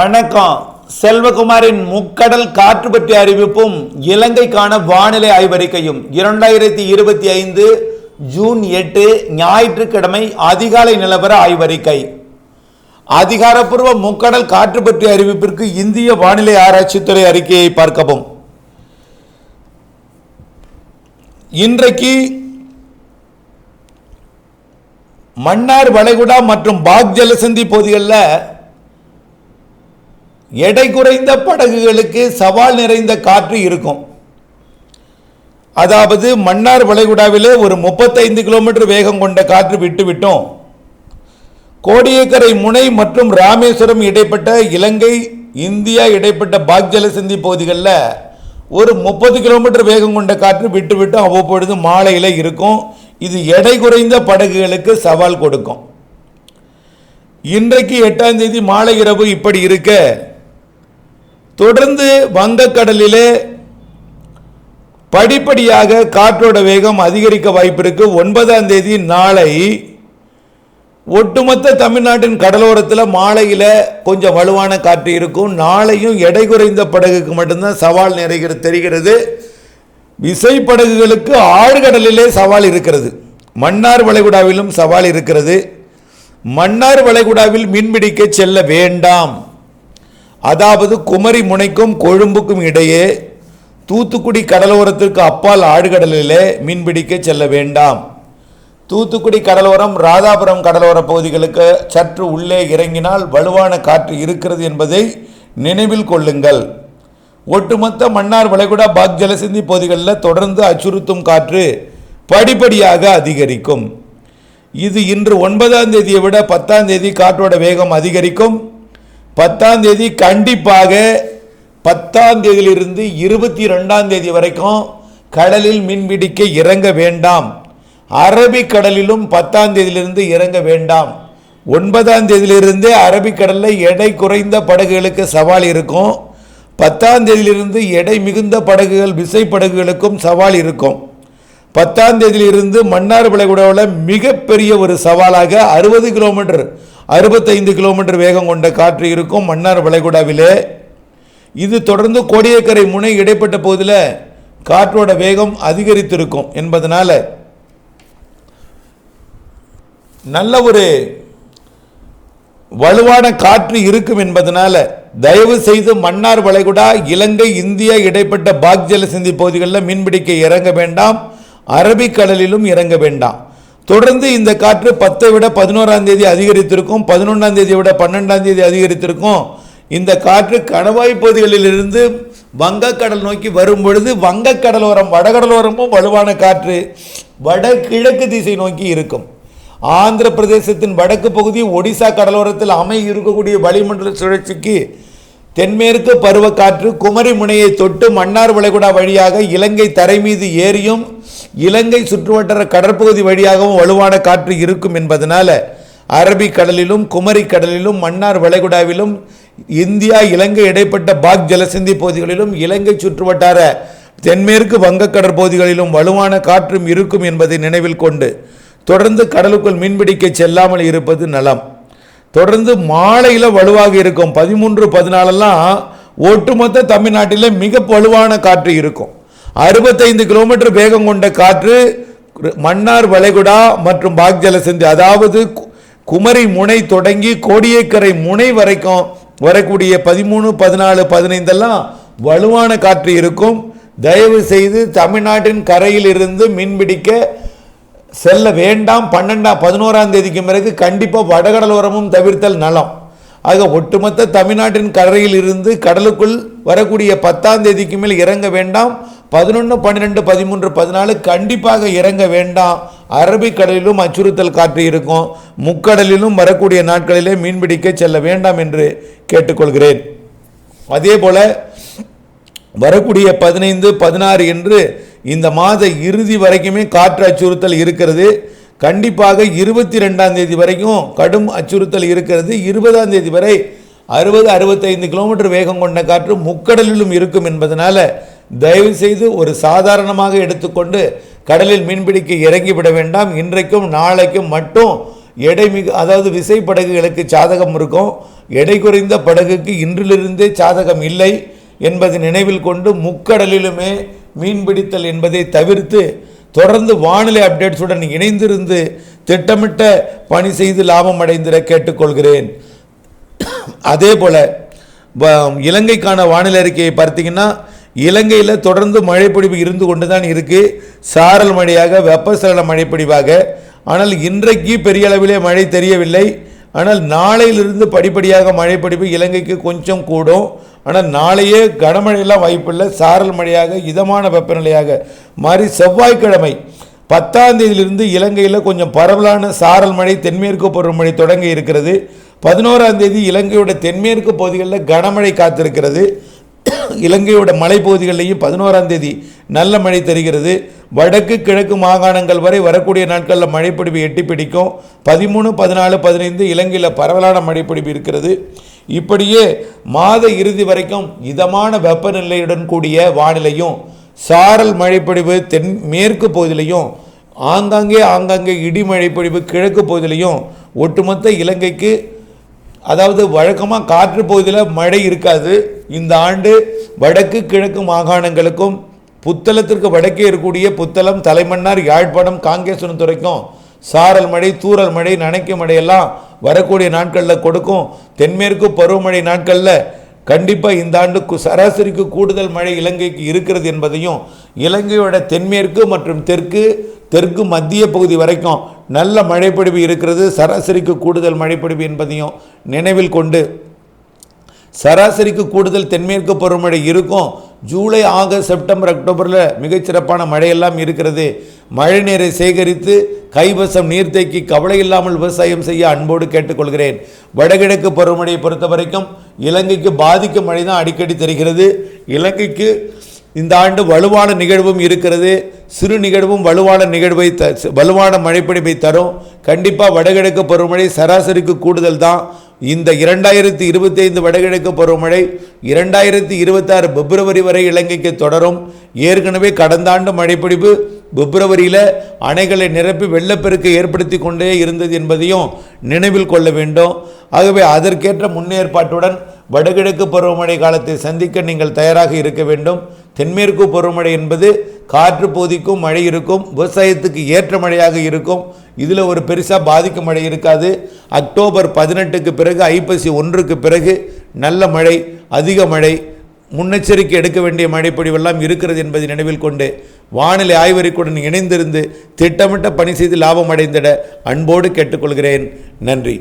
வணக்கம். செல்வகுமாரின் முக்கடல் காற்று பற்றிய அறிவிப்பும் இலங்கைக்கான வானிலை ஆய்வறிக்கையும் இரண்டாயிரத்தி இருபத்தி ஐந்து ஜூன் எட்டு ஞாயிற்றுக்கிழமை அதிகாலை நிலவர ஆய்வறிக்கை. அதிகாரப்பூர்வ முக்கடல் காற்று பற்றிய அறிவிப்பிற்கு இந்திய வானிலை ஆராய்ச்சித்துறை அறிக்கையை பார்க்கவும். இன்றைக்கு மன்னார் வளைகுடா மற்றும் பாக் ஜலசந்தி பகுதிகளில் எடை குறைந்த படகுகளுக்கு சவால் நிறைந்த காற்று இருக்கும். அதாவது மன்னார் வளைகுடாவிலே ஒரு முப்பத்தைந்து கிலோமீட்டர் வேகம் கொண்ட காற்று விட்டுவிட்டோம் கோடியக்கரை முனை மற்றும் ராமேஸ்வரம் இடைப்பட்ட இலங்கை இந்தியா இடைப்பட்ட பாக் ஜலசந்தி பகுதிகளில் ஒரு முப்பது கிலோமீட்டர் வேகம் கொண்ட காற்று விட்டு அவ்வப்பொழுது மாலையில் இருக்கும். இது எடை குறைந்த படகுகளுக்கு சவால் கொடுக்கும். இன்றைக்கு எட்டாம் தேதி மாலை இரவு இப்படி இருக்க தொடர்ந்து வங்கக்கடலிலே படிப்படியாக காற்றோட வேகம் அதிகரிக்க வாய்ப்பு இருக்கு. ஒன்பதாம் தேதி நாளை ஒட்டுமொத்த தமிழ்நாட்டின் கடலோரத்தில் மாலையில் கொஞ்சம் வலுவான காற்று இருக்கும். நாளையும் எடை குறைந்த படகுக்கு மட்டும்தான் சவால் நிறைகிற தெரிகிறது. விசை படகுகளுக்கு ஆழ்கடலிலே சவால் இருக்கிறது. மன்னார் வளைகுடாவிலும் சவால் இருக்கிறது. மன்னார் வளைகுடாவில் மீன்பிடிக்க செல்ல வேண்டாம். அதாவது குமரி முனைக்கும் கொழும்புக்கும் இடையே தூத்துக்குடி கடலோரத்திற்கு அப்பால் ஆழ்கடலிலே மீன்பிடிக்க செல்ல வேண்டாம். தூத்துக்குடி கடலோரம் ராதாபுரம் கடலோர பகுதிகளுக்கு சற்று உள்ளே இறங்கினால் வலுவான காற்று இருக்கிறது என்பதை நினைவில் கொள்ளுங்கள். ஒட்டுமொத்த மன்னார் வளைகுடா பாக் ஜலசிந்தி பகுதிகளில் தொடர்ந்து அச்சுறுத்தும் காற்று படிப்படியாக அதிகரிக்கும். இது இன்று ஒன்பதாம் தேதியை விட பத்தாம் தேதி காற்றோட வேகம் அதிகரிக்கும். பத்தாம் தேதி கண்டிப்பாக பத்தாம் தேதியிலிருந்து இருபத்தி ரெண்டாம் தேதி வரைக்கும் கடலில் மீன்பிடிக்க இறங்க வேண்டாம். அரபிக்கடலிலும் பத்தாம் தேதியிலிருந்து இறங்க வேண்டாம். ஒன்பதாம் தேதியிலிருந்தே அரபிக்கடலில் எடை குறைந்த படகுகளுக்கு சவால் இருக்கும். பத்தாம் தேதியிலிருந்து எடை மிகுந்த படகுகள் விசை படகுகளுக்கும் சவால் இருக்கும். பத்தாம் தேதியிலிருந்து மன்னார் விளைகுடாவில் மிகப்பெரிய ஒரு சவாலாக அறுபது கிலோமீட்டர் அறுபத்தைந்து கிலோமீட்டர் வேகம் கொண்ட காற்று இருக்கும் மன்னார் வளைகுடாவிலே. இது தொடர்ந்து கோடியக்கரை முனை இடைப்பட்ட பகுதியில் காற்றோட வேகம் அதிகரித்திருக்கும் என்பதனால் நல்ல ஒரு வலுவான காற்று இருக்கும் என்பதனால் தயவு செய்து மன்னார் வளைகுடா இலங்கை இந்தியா இடைப்பட்ட பாக் ஜலசந்தி பகுதிகளில் மீன்பிடிக்க இறங்க வேண்டாம். அரபிக்கடலிலும் இறங்க வேண்டாம். தொடர்ந்து இந்த காற்று பத்தை விட பதினோராம் தேதி அதிகரித்திருக்கும் பதினொன்றாம் தேதியை விட பன்னெண்டாம் தேதி அதிகரித்திருக்கும். இந்த காற்று கணவாய் பகுதிகளிலிருந்து வங்கக்கடல் நோக்கி வரும் பொழுது வங்கக்கடலோரம் வடகடலோரமும் வலுவான காற்று வடகிழக்கு திசை நோக்கி இருக்கும். ஆந்திர பிரதேசத்தின் வடக்கு பகுதி ஒடிசா கடலோரத்தில் அமை இருக்கக்கூடிய வளிமண்டல சுழற்சிக்கு தென்மேற்கு பருவக்காற்று குமரி முனையை தொட்டு மன்னார் வளைகுடா வழியாக இலங்கை தரை மீது ஏறியும் இலங்கை சுற்றுவட்டார கடற்பகுதி வழியாகவும் வலுவான காற்று இருக்கும் என்பதனால அரபிக்கடலிலும் குமரி கடலிலும் மன்னார் வளைகுடாவிலும் இந்தியா இலங்கை இடைப்பட்ட பாக் ஜலசந்தி பகுதிகளிலும் இலங்கை சுற்றுவட்டார தென்மேற்கு வங்கக்கடற் பகுதிகளிலும் வலுவான காற்றும் இருக்கும் என்பதை நினைவில் கொண்டு தொடர்ந்து கடலுக்குள் மீன்பிடிக்க செல்லாமல் இருப்பது நலம். தொடர்ந்து மாலையில் வலுவாக இருக்கும். பதிமூன்று பதினாலெல்லாம் ஒட்டுமொத்த தமிழ்நாட்டில் மிக வலுவான காற்று இருக்கும். அறுபத்தைந்து கிலோமீட்டர் வேகம் கொண்ட காற்று மன்னார் வளைகுடா மற்றும் பாக்ஜல செஞ்சு அதாவது கு- குமரி முனை தொடங்கி கோடியக்கரை முனை வரைக்கும் வரக்கூடிய பதிமூணு பதினாலு பதினைந்தெல்லாம் வலுவான காற்று இருக்கும். தயவு செய்து தமிழ்நாட்டின் கரையில் இருந்து மீன்பிடிக்க செல்ல வேண்டாம் பன்னெண்டாம் பதினோராம் தேதிக்கு பிறகு கண்டிப்பாக வடகடலோரமும் தவிர்த்தல் நலம். ஆக ஒட்டுமொத்த தமிழ்நாட்டின் கரையில் இருந்து கடலுக்குள் வரக்கூடிய பத்தாம் தேதிக்கு மேல் இறங்க வேண்டாம். பதினொன்று பன்னிரெண்டு பதிமூன்று பதினாலு கண்டிப்பாக இறங்க வேண்டாம். அரபிக்கடலிலும் அச்சுறுத்தல் காற்று இருக்கும். முக்கடலிலும் வரக்கூடிய நாட்களிலே மீன்பிடிக்க செல்ல வேண்டாம் என்று கேட்டுக்கொள்கிறேன். அதே போல் வரக்கூடிய பதினைந்து பதினாறு என்று இந்த மாத இறுதி வரைக்குமே காற்று அச்சுறுத்தல் இருக்கிறது. கண்டிப்பாக இருபத்தி ரெண்டாம் தேதி வரைக்கும் கடும் அச்சுறுத்தல் இருக்கிறது. இருபதாம் தேதி வரை அறுபது அறுபத்தைந்து கிலோமீட்டர் வேகம் கொண்ட காற்று முக்கடலிலும் இருக்கும் என்பதனால் தயவு செய்து ஒரு சாதாரணமாக எடுத்துக்கொண்டு கடலில் மீன்பிடிக்க இறங்கிவிட வேண்டாம். இன்றைக்கும் நாளைக்கும் மட்டும் எடை மிகு அதாவது விசை படகுகளுக்கு சாதகம் இருக்கும். எடை குறைந்த படகுக்கு இன்றிலிருந்தே சாதகம் இல்லை. என்பதை நினைவில் கொண்டு முக்கடலிலுமே மீன்பிடித்தல் என்பதை தவிர்த்து தொடர்ந்து வானிலை அப்டேட்ஸுடன் இணைந்திருந்து திட்டமிட்ட பணி செய்து லாபம் அடைந்திட கேட்டுக்கொள்கிறேன். அதே போல் இலங்கைக்கான வானிலை அறிக்கையை பார்த்தீங்கன்னா இலங்கையில் தொடர்ந்து மழைப்பொழிவு இருந்து கொண்டு தான் இருக்குது சாரல் மழையாக வெப்பசலன மழைப்பொழிவாக. ஆனால் இன்றைக்கு பெரிய அளவிலே மழை தெரியவில்லை. ஆனால் நாளையிலிருந்து படிப்படியாக மழைப்பொழிவு இலங்கைக்கு கொஞ்சம் கூடும். ஆனால் நாளையே கனமழையெல்லாம் வாய்ப்பில்லை. சாரல் மழையாக இதமான வெப்பநிலையாக மாறி செவ்வாய்க்கிழமை பத்தாம் தேதியிலிருந்து இலங்கையில் கொஞ்சம் பரவலான சாரல் மழை தென்மேற்கு பருவமழை தொடங்கி இருக்கிறது. பதினோராம் தேதி இலங்கையோட தென்மேற்கு பகுதிகளில் கனமழை காத்திருக்கிறது. இலங்கையோட மலைப்பகுதிகளிலையும் பதினோராம் தேதி நல்ல மழை தருகிறது. வடக்கு கிழக்கு மாகாணங்கள் வரை வரக்கூடிய நாட்களில் மழைப்பொழிவு எட்டி பிடிக்கும். பதிமூணு பதினாலு பதினைந்து இலங்கையில் பரவலான மழைப்பொழிவு இருக்கிறது. இப்படியே மாத இறுதி வரைக்கும் இதமான வெப்பநிலையுடன் கூடிய வானிலையும் சாரல் மழைப்பொழிவு தென் மேற்கு பகுதியிலையும் ஆங்காங்கே ஆங்காங்கே இடி மழைப்பொழிவு கிழக்கு பகுதியிலையும் ஒட்டுமொத்த இலங்கைக்கு அதாவது வழக்கமாக காற்று பகுதியில் மழை இருக்காது. இந்த ஆண்டு வடக்கு கிழக்கு மாகாணங்களுக்கும் புத்தளத்திற்கு வடக்கே இருக்கக்கூடிய புத்தளம் தலைமன்னார் யாழ்ப்பாணம் காங்கேசனம் துறைக்கும் சாரல் மழை தூரல் மழை நனைக்கும் மழையெல்லாம் வரக்கூடிய நாட்களில் கொடுக்கும். தென்மேற்கு பருவமழை நாட்களில் கண்டிப்பாக இந்த ஆண்டு சராசரிக்கு கூடுதல் மழை இலங்கைக்கு இருக்கிறது என்பதையும் இலங்கையோட தென்மேற்கு மற்றும் தெற்கு தெற்கு மத்திய பகுதி வரைக்கும் நல்ல மழைப்பொழிவு இருக்கிறது. சராசரிக்கு கூடுதல் மழைப்பொழிவு என்பதையும் நினைவில் கொண்டு சராசரிக்கு கூடுதல் தென்மேற்கு பருவமழை இருக்கும். ஜூலை ஆகஸ்ட் செப்டம்பர் அக்டோபரில் மிகச்சிறப்பான மழையெல்லாம் இருக்கிறது. மழை நீரை சேகரித்து கைவசம் நீர்த்தேக்கி கவலை இல்லாமல் விவசாயம் செய்ய அன்போடு கேட்டுக்கொள்கிறேன். வடகிழக்கு பருவமழையை பொறுத்த வரைக்கும் இலங்கைக்கு பாதிக்கும் மழை தான் அடிக்கடி தெரிகிறது. இலங்கைக்கு இந்த ஆண்டு வலுவான நிகழ்வும் இருக்கிறது. சிறு நிகழ்வும் வலுவான நிகழ்வை த வலுவான மழைப்பிடிப்பை தரும். கண்டிப்பாக வடகிழக்கு பருவமழை சராசரிக்கு கூடுதல் தான் இந்த இரண்டாயிரத்தி இருபத்தி ஐந்து வடகிழக்கு பருவமழை இரண்டாயிரத்தி இருபத்தாறு பிப்ரவரி வரை இலங்கைக்கு தொடரும். ஏற்கனவே கடந்த ஆண்டு மழைப்பிடிப்பு பிப்ரவரியில் அணைகளை நிரப்பி வெள்ளப்பெருக்கை ஏற்படுத்தி கொண்டே இருந்தது என்பதையும் நினைவில் கொள்ள வேண்டும். ஆகவே அதற்கேற்ற முன்னேற்பாட்டுடன் வடகிழக்கு பருவமழை காலத்தை சந்திக்க நீங்கள் தயாராக இருக்க வேண்டும். தென்மேற்கு பருவமழை என்பது காற்று போதிக்கும் மழை இருக்கும் விவசாயத்துக்கு ஏற்ற மழையாக இருக்கும். இதில் ஒரு பெருசாக பாதிக்கும் மழை இருக்காது. அக்டோபர் பதினெட்டுக்கு பிறகு ஐப்பசி ஒன்றுக்கு பிறகு நல்ல மழை அதிக மழை முன்னெச்சரிக்கை எடுக்க வேண்டிய மழைப்பொழிவெல்லாம் இருக்கிறது என்பதை நினைவில் கொண்டு வானிலை ஆய்வறிக்குடன் இணைந்திருந்து திட்டமிட்ட பணி செய்து லாபம் அடைந்திட அன்போடு கேட்டுக்கொள்கிறேன். நன்றி.